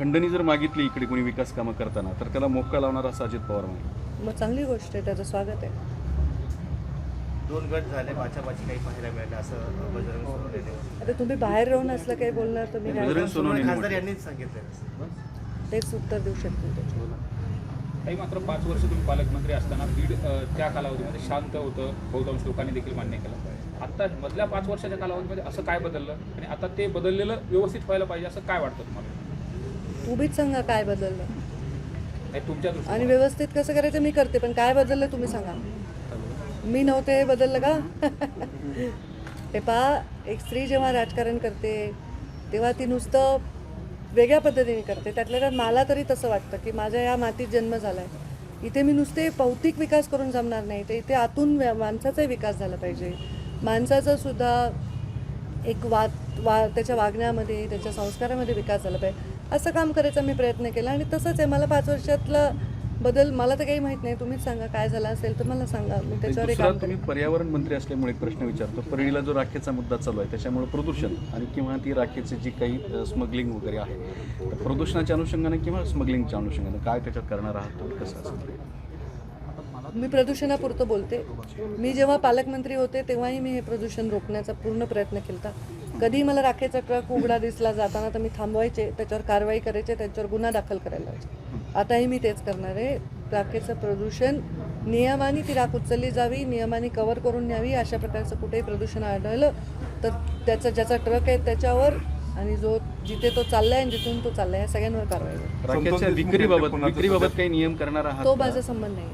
खंडणी जर मागितली इकडे कोणी विकास कामं करताना तर त्याला मोका लावणार असं अजित पवार म्हणाले मग चांगली गोष्ट आहे त्याचं स्वागत आहे. दोन गट झाले बाचाबाची काही पाहायला मिळालं असं बजरंग सोनवणे आता तुम्ही बाहेर राहून असलं काही बोलणार तर मी काय बजरंग सोनवणे खासदार. यांनीच सांगितलं तेच उत्तर देऊ शकते त्याच्यावर. काही मात्र पाच वर्ष तुम्ही पालकमंत्री असताना बीड अ, त्या कालावधीमध्ये शांत होतं बहुतांश लोकांनी देखील मान्य केलं. आता मधल्या पाच वर्षाच्या कालावधीमध्ये असं काय बदललं? आणि आता ते बदललेलं व्यवस्थित व्हायला पाहिजे असं काय वाटतं तुम्हाला? तुम्हीच सांगा काय बदललं. नाही तुमच्या आणि व्यवस्थित कसं करायचं मी करते पण काय बदललं तुम्ही सांगा. मी नव्हते हे बदललं का? हे पहा एक स्त्री जेव्हा राजकारण करते तेव्हा ती नुसतं वेगळ्या पद्धतीने करते. त्यातल्या त्यात मला तरी तसं वाटतं की माझ्या या मातीत जन्म झाला आहे इथे मी नुसते भौतिक विकास करून जमणार नाही. तर इथे आतून व्या- माणसाचाही विकास झाला पाहिजे. माणसाचा सुद्धा एक वा वा त्याच्या वागण्यामध्ये त्याच्या संस्कारामध्ये विकास झाला पाहिजे. असं काम करायचा मी प्रयत्न केला आणि तसंच आहे मला पाच वर्षातला बदल मला तर काही माहीत नाही. तुम्हीच सांगा काय झालं असेल तर मला सांगा. मी त्याच्यावर एक दुसरा काम तुम्ही करेन पर्यावरण मंत्री असल्यामुळे एक प्रश्न विचारतो. परळीला जो राखेचा मुद्दा चालू आहे त्याच्यामुळे प्रदूषण आणि किंवा ती राखेची जी काही स्मगलिंग वगैरे आहे तर प्रदूषणाच्या अनुषंगाने किंवा स्मगलिंगच्या अनुषंगाने काय त्याच्यात करणार आहात तुम्ही? कसं असेल ते? मी प्रदूषणापुरतं बोलते. मी जेव्हा पालकमंत्री होते तेव्हाही मी हे प्रदूषण रोखण्याचा पूर्ण प्रयत्न केला कधी मला राखेचा ट्रक उघडा दिसला जाताना तर मी थांबवायचे त्याच्यावर कारवाई करायचे त्याच्यावर गुन्हा दाखल करायला लावायचे. आताही मी तेच करणार आहे. राखेचं प्रदूषण नियमाने ती राख उचलली जावी नियमाने कव्हर करून न्यावी अशा प्रकारचं कुठेही प्रदूषण आढळलं तर त्याचा ज्याचा ट्रक आहे त्याच्यावर आणि जो जिथे तो चाललाय आणि जिथून तो चाललाय या सगळ्यांवर कारवाई विक्रीबाबत विक्रीबाबत सध्या- काही नियम करणार आहात तो? माझा संबंध नाही.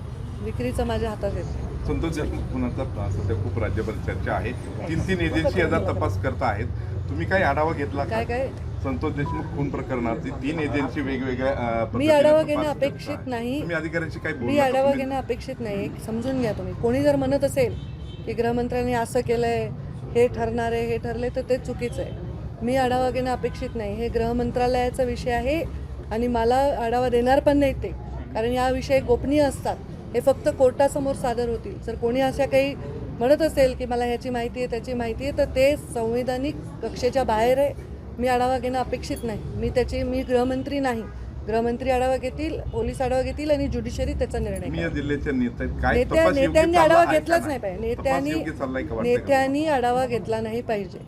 विक्रीचा माझ्या हातात येतो. संतोष देशमुख पुण्याचा सध्या खूप राज्यभर चर्चा आहे. तीन तीन एजन्सी याचा तपास करत आहेत. तुम्ही काही आढावा घेतला काय काय? संतोष देशमुख खून प्रकरणाची तीन एजन्सी वेगवेगळ्या मी आढावा घेणं अपेक्षित. नाही. तुम्ही अधिकाऱ्यांशी काही मी? आढावा घेणं अपेक्षित नाही. समजून घ्या तुम्ही. कोणी जर म्हणत असेल की गृहमंत्र्यांनी असं केलंय हे ठरणार आहे हे ठरले तर ते चुकीचं आहे. मी आढावा घेणं अपेक्षित नाही. हे गृहमंत्रालयाचा विषय आहे आणि मला आढावा देणार पण नाही ते. कारण या विषय गोपनीय असतात. हे फक्त कोर्टासमोर सादर होतील. जर कोणी अशा काही म्हणत असेल की मला ह्याची माहिती आहे त्याची माहिती आहे तर ते संवैधानिक कक्षेच्या बाहेर आहे. मी आढावा घेणं अपेक्षित नाही. मी त्याची मी गृहमंत्री नाही. गृहमंत्री आढावा घेतील पोलीस आढावा घेतील आणि ज्युडिशरी त्याचा निर्णय नेत्या नेत्यांनी आढावा घेतलाच नाही पाहिजे. नेत्यांनी? नेत्यांनी आढावा घेतला नाही पाहिजे.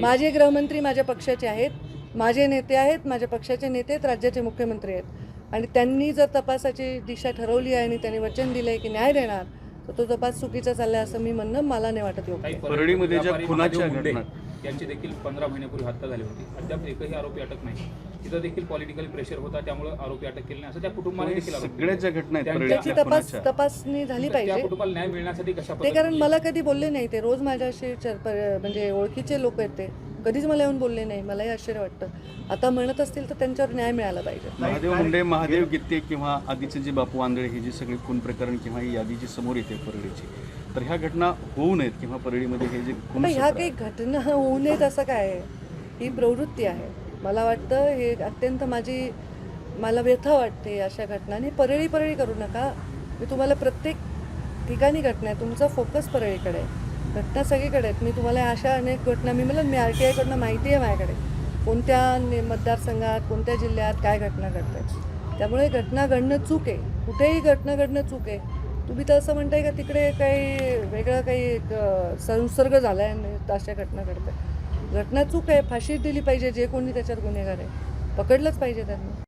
माझे गृहमंत्री माझ्या पक्षाचे आहेत. माझे नेते आहेत माझ्या पक्षाचे नेते आहेत राज्याचे मुख्यमंत्री आहेत. आणि त्यांनी जर तपासाची दिशा ठरवली आहे आणि त्यांनी वचन दिलं आहे की न्याय देणार तर तो तपास चुकीचा चाललाय असं मी म्हणणं मला नाही वाटत योग्य. परळीमध्ये ज्या खुनाच्या घटना- यांची देखील पंधरा महिन्यापूर्वी हत्या झाली होती. अद्याप एकही आरोपी अटक नाही. तिथं देखील पॉलिटिकल प्रेशर होता त्यामुळे आरोपी अटक केली नाही. असं त्या कुटुंबाने देखील सगळ्या ज्या घटना त्याची तपास तपासणी झाली त्या पाहिजे. कुटुंबाला न्याय मिळण्यासाठी कशा ते कारण मला कधी बोलले नाही ते. रोज माझ्याशी म्हणजे ओळखीचे लोक आहेत ते. कधीच मला येऊन बोलले नाही. मलाही आश्चर्य वाटतं. आता म्हणत असतील तर त्यांच्यावर न्याय मिळाला पाहिजे. महादेव मुंडे महादेव गित्ते किंवा आधीचे जे बापू आंधळे ही जी सगळी खून प्रकरण किंवा ही यादी जी समोर येते परळीची तर ह्या घटना होऊ नयेत किंवा परळीमध्ये हे जे खून ह्या काही घटना होऊ नयेत असं काय आहे? ही प्रवृत्ती आहे. मला वाटतं हे अत्यंत माझी मला व्यथा वाटते अशा घटनांनी. परळी परळी करू नका. मी तुम्हाला प्रत्येक ठिकाणी घटना आहे. तुमचा फोकस परळीकडे आहे. घटना सगळीकडे आहेत. मी तुम्हाला अशा अनेक घटना मी मला मी आर टी आयकडनं माहिती आहे माझ्याकडे. कोणत्या ने- मतदारसंघात कोणत्या जिल्ह्यात काय घटना घडत आहेत त्यामुळे घटना घडणं चूक आहे. कुठेही घटना घडणं चूक आहे. तुम्ही तर असं म्हणताय का तिकडे काही वेगळं काही संसर्ग झाला आहे अशा घटना घडतात. घटना चूक आहे. फाशी दिली पाहिजे. जे कोणी त्याच्यात गुन्हेगार आहे. पकडलंच पाहिजे त्यांनी.